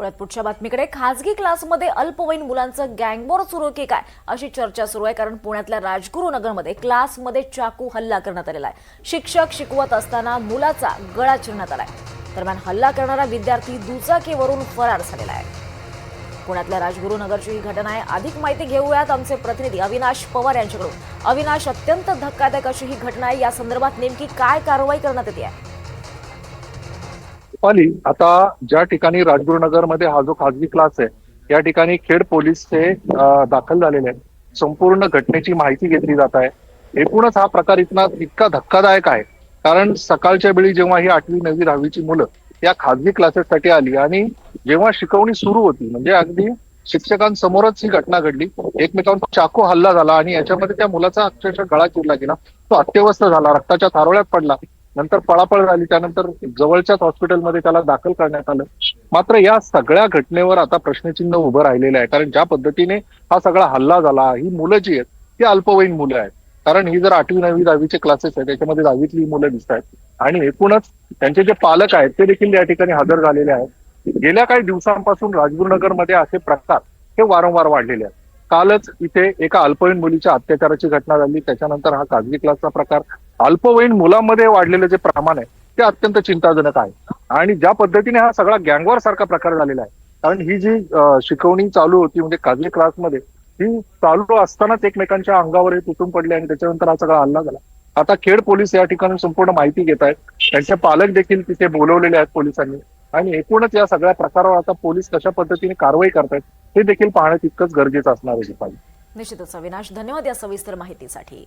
पुण्यात पुढच्या बातमीकडे. खासगी क्लासमध्ये अल्पवयीन मुलांचं गँगवॉर सुरू की काय अशी चर्चा सुरू आहे कारण पुण्यातल्या राजगुरुनगरमध्ये क्लासमध्ये चाकू हल्ला करण्यात आलेला आहे. शिक्षक शिकवत असताना मुलाचा गळा चिरण्यात आलाय. दरम्यान हल्ला करणारा विद्यार्थी दुचाकीवरून फरार झालेला आहे. पुण्यातल्या राजगुरुनगरची ही घटना आहे. अधिक माहिती घेऊयात आमचे प्रतिनिधी अविनाश पवार यांच्याकडून. अविनाश अत्यंत धक्कादायक अशी ही घटना आहे. या संदर्भात नेमकी काय कारवाई करण्यात येते? आहे पाली आता ज्या ठिकाणी राजगुरुनगरमध्ये हा जो खाजगी क्लास आहे या ठिकाणी खेड पोलीस हे दाखल झालेले आहेत. संपूर्ण घटनेची माहिती घेतली जात आहे. एकूणच हा प्रकार इतना इतका धक्कादायक आहे. कारण सकाळच्या वेळी जेव्हा ही आठवी नववी दहावीची मुलं या खाजगी क्लासेससाठी आली आणि जेव्हा शिकवणी सुरू होती म्हणजे अगदी शिक्षकांसमोरच ही घटना घडली. एकमेकांवर चाकू हल्ला झाला आणि याच्यामध्ये त्या मुलाचा अक्षरशः गळा चिरला गेला. तो अत्यवस्थ झाला रक्ताच्या थारोळ्यात पडला. नंतर पळापळ झाली त्यानंतर जवळच्याच हॉस्पिटलमध्ये त्याला दाखल करण्यात आलं. मात्र या सगळ्या घटनेवर आता प्रश्नचिन्ह उभं राहिलेलं आहे. कारण ज्या पद्धतीने हा सगळा हल्ला झाला ही मुलं जी आहेत ती अल्पवयीन मुलं आहेत. कारण ही जर आठवी नववी दहावीचे क्लासेस आहेत त्याच्यामध्ये दहावीतली ही मुलं दिसत आहेत. आणि एकूणच त्यांचे जे पालक आहेत ते देखील या ठिकाणी हजर झालेले आहेत. गेल्या काही दिवसांपासून राजगुरुनगरमध्ये असे प्रकार हे वारंवार वाढलेले आहेत. कालच इथे एका अल्पवयीन मुलीच्या अत्याचाराची घटना झाली. त्याच्यानंतर हा खाजगी क्लासचा प्रकार. अल्पवयीन मुलांमध्ये वाढलेलं जे प्रमाण आहे ते अत्यंत चिंताजनक आहे. आणि ज्या पद्धतीने हा सगळा गँगवार सारखा प्रकार झालेला आहे कारण ही जी शिकवणी चालू होती म्हणजे खाजगी क्लासमध्ये ही चालू असतानाच एकमेकांच्या अंगावर हे तुटून पडले आणि त्याच्यानंतर हा सगळा हल्ला झाला. आता खेड पोलीस या ठिकाणी संपूर्ण माहिती घेत आहेत. त्यांचे पालक देखील तिथे बोलवलेले आहेत पोलिसांनी. आणि एकूणच या सगळ्या प्रकारावर आता पोलीस कशा पद्धतीने कारवाई करतायत हे देखील पाहणं तितकंच गरजेचं असणार आहे. निश्चितच अविनाश. धन्यवाद या सविस्तर माहितीसाठी.